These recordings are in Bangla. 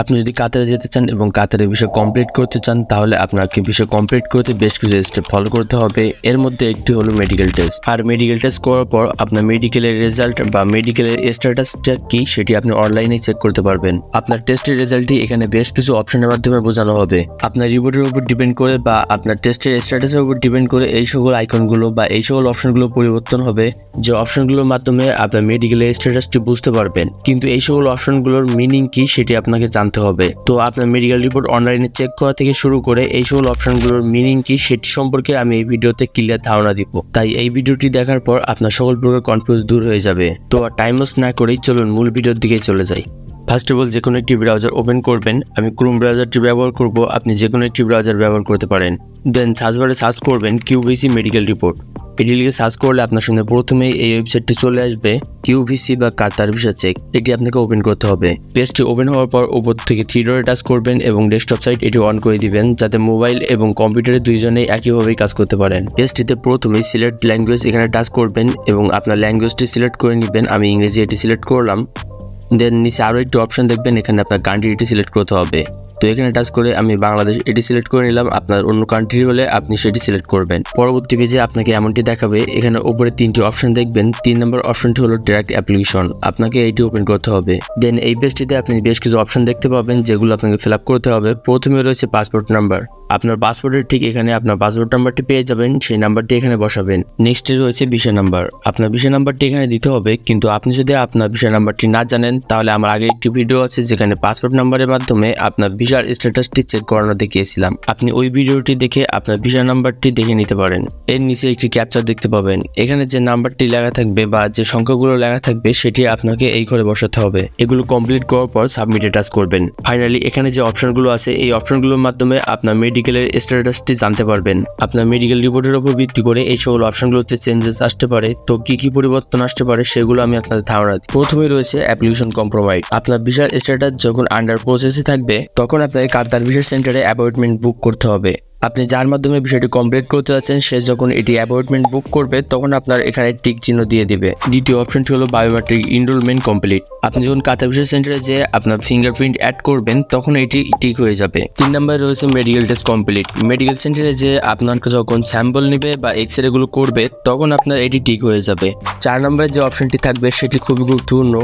আপনি যদি কাতারে যেতে চান এবং কাতারের বিষয় কমপ্লিট করতে চান, তাহলে আপনাকে বিষয় কমপ্লিট করতে বেশ কিছু স্টেপ ফলো করতে হবে। এর মধ্যে একটি হলো মেডিকেল টেস্ট আর মেডিকেল টেস্ট করার পর আপনার মেডিকেলের রেজাল্ট বা মেডিকেলের স্ট্যাটাসটা কি, সেটি আপনি অনলাইনে চেক করতে পারবেন। আপনার টেস্টের রেজাল্টটি এখানে বেশ কিছু অপশনের মাধ্যমে বোঝানো হবে। আপনার রিপোর্টের উপর ডিপেন্ড করে বা আপনার টেস্টের স্ট্যাটাসের উপর ডিপেন্ড করে এই সকল আইকনগুলো বা এই সকল অপশনগুলো পরিবর্তন হবে। যে অপশনগুলোর মাধ্যমে আপনার মেডিকেলের স্ট্যাটাসটি বুঝতে পারবেন। কিন্তু এই সকল অপশনগুলোর মিনিং কি, সেটি আপনাকে জানতে হবে। তো আপনার মেডিকেল রিপোর্ট অনলাইনে চেক করা থেকে শুরু করে এই সকল অপশনগুলোর মিনিং কি সেটি সম্পর্কে আমি এই ভিডিওতে ক্লিয়ার ধারণা দিব। তাই এই ভিডিওটি দেখার পর আপনার সকল প্রকার কনফিউজ দূর হয়ে যাবে। তো আর টাইম ওয়েস্ট না করেই চলুন মূল ভিডিওর দিকে চলে যাই। ফার্স্ট অফ অল যে কোনো একটি ব্রাউজার ওপেন করবেন। আমি ক্রোম ব্রাউজারটি ব্যবহার করব। আপনি যে কোনো একটি ব্রাউজার ব্যবহার করতে পারেন। দেন সার্চবারে সার্চ করবেন কিউবিসি মেডিকেল রিপোর্ট লিখে সার্চ করলে আপনার সামনে প্রথমেই এই ওয়েবসাইটটি চলে আসবে কিউভিসি বা কাতার ভিসা চেক এটি আপনাকে ওপেন করতে হবে। পেজটি ওপেন হওয়ার পর উপর থেকে থ্রি টাচ করবেন এবং ডেস্কটপ সাইট এটি অন করে দিবেন, যাতে মোবাইল এবং কম্পিউটারে দুইজনেই একইভাবেই কাজ করতে পারেন। পেজটিতে প্রথমেই সিলেক্ট ল্যাঙ্গুয়েজ এখানে টাচ করবেন এবং আপনার ল্যাঙ্গুয়েজটি সিলেক্ট করে নেবেন। আমি ইংরেজি এটি সিলেক্ট করলাম। দেন নিচে আরও একটি অপশন দেখবেন, এখানে আপনার কান্ট্রি এটি সিলেক্ট করতে হবে। তো এখানে টাচ করে আমি বাংলাদেশ এটি সিলেক্ট করে নিলাম। আপনার অন্য কান্ট্রি হলে আপনি সেটি সিলেক্ট করবেন। পরবর্তী পেজে আপনাকে এমনটি দেখাবে। এখানে উপরে তিনটি অপশন দেখবেন। তিন নম্বর অপশনটি হলো ডাইরেক্ট অ্যাপ্লিকেশন আপনাকে এইটি ওপেন করতে হবে। দেন এই পেজটিতে আপনি বেশ কিছু অপশন দেখতে পাবেন, যেগুলো আপনাকে ফিল করতে হবে। প্রথমে রয়েছে পাসপোর্ট নাম্বার আপনার পাসপোর্টের ঠিক এখানে আপনার পাসপোর্ট নাম্বারটি পেয়ে যাবেন। সেই নাম্বারটি এখানে বসাবেন। নেক্সটে রয়েছে ভিসা নাম্বার আপনার ভিসা নাম্বারটি এখানে দিতে হবে। কিন্তু আপনি যদি আপনার ভিসা নাম্বারটি না জানেন, তাহলে আমার আগে একটি ভিডিও আছে যেখানে পাসপোর্ট নাম্বারের মাধ্যমে আপনার ভিসার স্ট্যাটাসটি চেক করানো দেখিয়েছিলাম। আপনি ওই ভিডিওটি দেখে আপনার ভিসা নাম্বারটি দেখে নিতে পারেন। এর নিচে একটি ক্যাপচার দেখতে পাবেন। এখানে যে নাম্বারটি লেখা থাকবে বা যে সংখ্যাগুলো লেখা থাকবে, সেটি আপনাকে এই ঘরে বসাতে হবে। এগুলো কমপ্লিট করার পর সাবমিটে টাচ করবেন। ফাইনালি এখানে যে অপশনগুলো আছে, এই অপশনগুলোর মাধ্যমে আপনার মেডিকেলের স্ট্যাটাসটি জানতে পারবেন। আপনার মেডিকেল রিপোর্টের উপর ভিত্তি করে এই সকল অপশনগুলোতে চেঞ্জেস আসতে পারে। তো কি কি পরিবর্তন আসতে পারে, সেগুলো আমি আপনাদের ধারণা দিই। প্রথমেই রয়েছে অ্যাপ্লিকেশন কম্প্রোমাইজ আপনার ভিসার স্ট্যাটাস যখন আন্ডার প্রসেসে থাকবে, তখন আপনাকে কাতার ভিসা সেন্টারে অ্যাপয়েন্টমেন্ট বুক করতে হবে। আপনি যার মাধ্যমে বিষয়টি কমপ্লিট করতে যাচ্ছেন, সে যখন এটি অ্যাপয়েন্টমেন্ট বুক করবে, তখন আপনার এখানে টিক চিহ্ন দিয়ে দিবে। দ্বিতীয় অপশনটি হলো বায়োমেট্রিক ইনরোলমেন্ট কমপ্লিট আপনি যখন কাতার ভিসা সেন্টারে যে আপনার ফিঙ্গারপ্রিন্ট অ্যাড করবেন, তখন এটি টিক হয়ে যাবে। তিন নম্বরে রয়েছে মেডিকেল টেস্ট কমপ্লিট মেডিকেল সেন্টারে যে আপনার যখন স্যাম্পল নেবে বা এক্স রেগুলো করবে, তখন আপনার এটি টিক হয়ে যাবে। চার নম্বরে যে অপশনটি থাকবে, সেটি খুবই গুরুত্বপূর্ণ।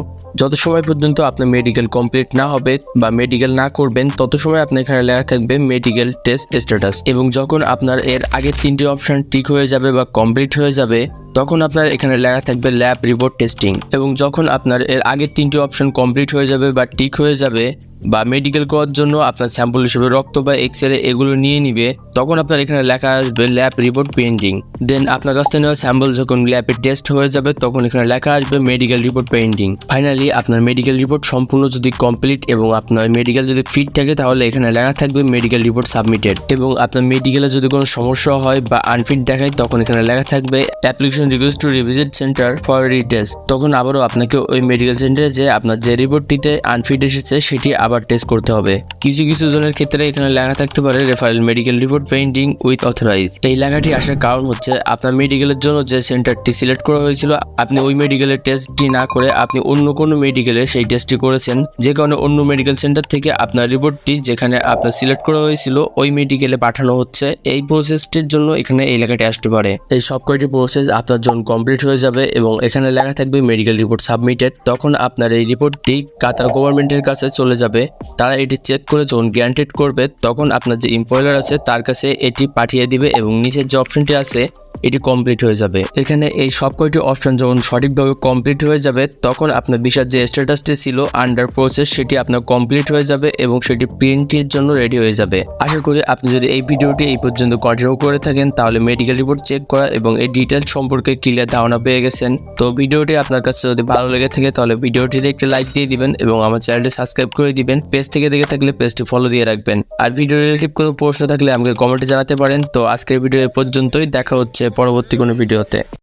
যত সময় পর্যন্ত আপনার মেডিকেল কমপ্লিট না হবে বা মেডিকেল না করবেন, তত সময় আপনার এখানে লেখা থাকবে মেডিকেল টেস্ট স্ট্যাটাস এবং যখন আপনার এর আগের তিনটি অপশন ঠিক হয়ে যাবে বা কমপ্লিট হয়ে যাবে, তখন আপনার এখানে লেখা থাকবে ল্যাব রিপোর্ট টেস্টিং এবং যখন আপনার এর আগের তিনটি অপশন কমপ্লিট হয়ে যাবে বা ঠিক হয়ে যাবে বা মেডিকেল করার জন্য আপনার স্যাম্পল হিসেবে রক্ত বা এক্স রে এগুলো নিয়ে নিবে, তখন আপনার এখানে লেখা আসবে ল্যাব রিপোর্ট পেন্ডিং দেন আপনার কাছ থেকে নেওয়া স্যাম্পল যখন ল্যাবে টেস্ট হয়ে যাবে, তখন এখানে লেখা আসবে মেডিকেল রিপোর্ট পেন্ডিং ফাইনালি আপনার মেডিকেল রিপোর্ট সম্পূর্ণ যদি কমপ্লিট এবং আপনার মেডিকেল যদি ফিট থাকে, তাহলে এখানে লেখা থাকবে মেডিকেল রিপোর্ট সাবমিটেড এবং আপনার মেডিকেলে যদি কোনো সমস্যা হয় বা আনফিট দেখায়, তখন এখানে লেখা থাকবে application request to revisit centre for retest তখন আবারও আপনাকে ওই মেডিকেল সেন্টারে যে আপনার যে রিপোর্টটিতে আনফিট এসেছে, সেটি আবার টেস্ট করতে হবে। কিছু কিছু জনের ক্ষেত্রে এখানে লেখা থাকতে পারে referral medical report pending with authorise এই লেখাটি আসার কারণ হচ্ছে আপনার মেডিকেলের জন্য যে সেন্টারটি সিলেক্ট করা হয়েছিল, আপনি ওই মেডিকেলের টেস্টটি না করে আপনি অন্য কোনো মেডিকেলে সেই টেস্টটি করেছেন। যে কারণে অন্য মেডিকেল সেন্টার থেকে আপনার রিপোর্টটি যেখানে আপনার সিলেক্ট করা হয়েছিল, ওই মেডিকেলে পাঠানো হচ্ছে। এই প্রসেসটির জন্য এখানে এই লেখাটি আসতে পারে। এই সব কয়টি প্রসেস আপনার জন্য কমপ্লিট হয়ে যাবে এবং এখানে লেখা থাকবে মেডিকেল রিপোর্ট সাবমিটেড তখন আপনার এই রিপোর্টটি কাতার গভর্নমেন্টের কাছে চলে যাবে। তারা এটি চেক করে যখন গ্যারান্টেড করবে, তখন আপনার যে এমপ্লয়ার আছে, তার কাছে এটি পাঠিয়ে দিবে এবং নিচের যে অপশনটি আছে এটি কমপ্লিট হয়ে যাবে। এখানে এই সব কয়টি অপশন যখন সঠিকভাবে কমপ্লিট হয়ে যাবে, তখন আপনার ভিসার যে স্ট্যাটাসটি ছিল আন্ডার প্রসেস সেটি আপনার কমপ্লিট হয়ে যাবে এবং সেটি প্রিন্টের জন্য রেডি হয়ে যাবে। আশা করি আপনি যদি এই ভিডিওটি এই পর্যন্ত কন্টিনিউ করে থাকেন, তাহলে মেডিকেল রিপোর্ট চেক করা এবং এই ডিটেলস সম্পর্কে ক্লিয়ার ধারণা পেয়ে গেছেন। তো ভিডিওটি আপনার কাছে যদি ভালো লেগে থাকে, তাহলে ভিডিওটিতে একটি লাইক দিয়ে দিবেন এবং আমার চ্যানেলটি সাবস্ক্রাইব করে দিবেন। পেজ থেকে দেখে থাকলে পেজটি ফলো দিয়ে রাখবেন। আর ভিডিও রিলেটিভ কোনো প্রশ্ন থাকলে আমাকে কমেন্টে জানাতে পারেন। তো আজকের ভিডিও এ পর্যন্তই। দেখা হচ্ছে পরবর্তী কোনো ভিডিওতে।